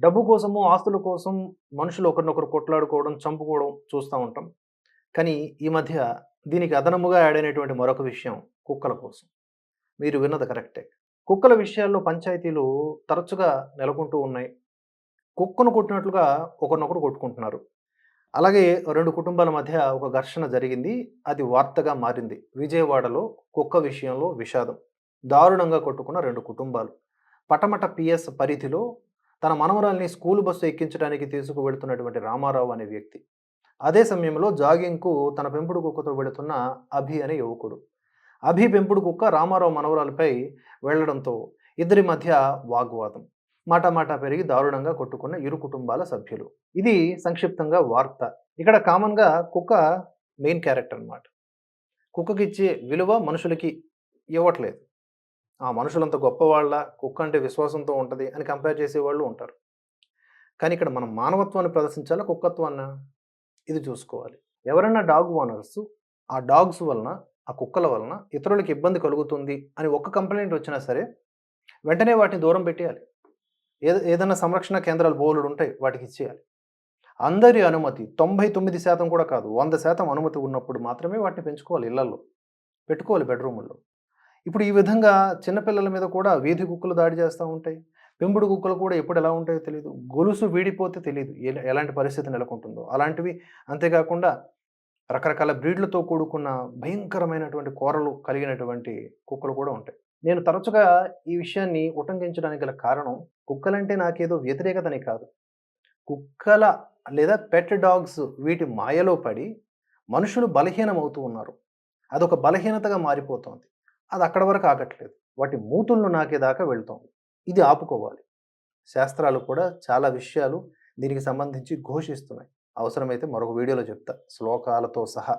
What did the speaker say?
డబ్బు కోసము ఆస్తుల కోసం మనుషులు ఒకరినొకరు కొట్లాడుకోవడం చంపుకోవడం చూస్తూ ఉంటాం. కానీ ఈ మధ్య దీనికి అదనముగా యాడ్ అయినటువంటి మరొక విషయం కుక్కల కోసం. మీరు విన్నది కరెక్టే. కుక్కల విషయాల్లో పంచాయతీలు తరచుగా నెలకొంటూ ఉన్నాయి. కుక్కను కొట్టినట్లుగా ఒకరినొకరు కొట్టుకుంటున్నారు. అలాగే రెండు కుటుంబాల మధ్య ఒక ఘర్షణ జరిగింది. అది వార్తగా మారింది. విజయవాడలో కుక్క విషయంలో విషాదం. దారుణంగా కొట్టుకున్న రెండు కుటుంబాలు. పటమట పిఎస్ పరిధిలో తన మనవరాల్ని స్కూల్ బస్సు ఎక్కించడానికి తీసుకువెళ్తున్నటువంటి రామారావు అనే వ్యక్తి. అదే సమయంలో జాగింగ్కు తన పెంపుడు కుక్కతో వెళుతున్న అభి అనే యువకుడు. అభి పెంపుడు కుక్క రామారావు మనవరాలపై వెళ్ళడంతో ఇద్దరి మధ్య వాగ్వాదం. మాట మాట పెరిగి దారుణంగా కొట్టుకున్న ఇరు కుటుంబాల సభ్యులు. ఇది సంక్షిప్తంగా వార్త. ఇక్కడ కామన్గా కుక్క మెయిన్ క్యారెక్టర్ అన్నమాట కుక్కకి ఇచ్చే విలువ మనుషులకి ఇవ్వట్లేదు. ఆ మనుషులంత గొప్పవాళ్ళ కుక్క అంటే విశ్వాసంతో ఉంటుంది అని కంపేర్ చేసేవాళ్ళు ఉంటారు. కానీ ఇక్కడ మనం మానవత్వాన్ని ప్రదర్శించాలా కుక్కత్వాన్న? ఇది చూసుకోవాలి. ఎవరైనా డాగ్ ఓనర్స్ ఆ డాగ్స్ వలన ఆ కుక్కల వలన ఇతరులకు ఇబ్బంది కలుగుతుంది అని ఒక్క కంప్లైంట్ వచ్చినా సరే వెంటనే వాటిని దూరం పెట్టేయాలి. ఏద ఏదైనా సంరక్షణ కేంద్రాలు బోలుడు ఉంటాయి వాటికి ఇచ్చేయాలి. అందరి అనుమతి తొంభై తొమ్మిది శాతం కూడా కాదు వంద శాతం అనుమతి ఉన్నప్పుడు మాత్రమే వాటిని పెంచుకోవాలి ఇళ్ళలో పెట్టుకోవాలి బెడ్రూముల్లో. ఇప్పుడు ఈ విధంగా చిన్నపిల్లల మీద కూడా వీధి కుక్కలు దాడి చేస్తూ ఉంటాయి. పెంపుడు కుక్కలు కూడా ఎప్పుడు ఎలా ఉంటాయో తెలియదు గొలుసు వీడిపోతే తెలియదు ఎలాంటి పరిస్థితి నెలకొంటుందో. అలాంటివి అంతేకాకుండా రకరకాల బ్రీడ్లతో కూడుకున్న భయంకరమైనటువంటి కూరలు కలిగినటువంటి కుక్కలు కూడా ఉంటాయి. నేను తరచుగా ఈ విషయాన్ని ఉటంకించడానికి గల కారణం కుక్కలంటే నాకేదో వ్యతిరేకతని కాదు. కుక్కల లేదా పెట్ డాగ్స్ వీటి మాయలో పడి మనుషులు బలహీనమవుతూ ఉన్నారు. అదొక బలహీనతగా మారిపోతోంది. అది అక్కడ వరకు ఆగట్లేదు. వాటి మూతులను నాకేదాకా వెళ్తోంది ఇది ఆపుకోవాలి. శాస్త్రాలు కూడా చాలా విషయాలు దీనికి సంబంధించి ఘోషిస్తున్నాయి. అవసరమైతే మరొక వీడియోలో చెప్తా. శ్లోకాలతో సహా.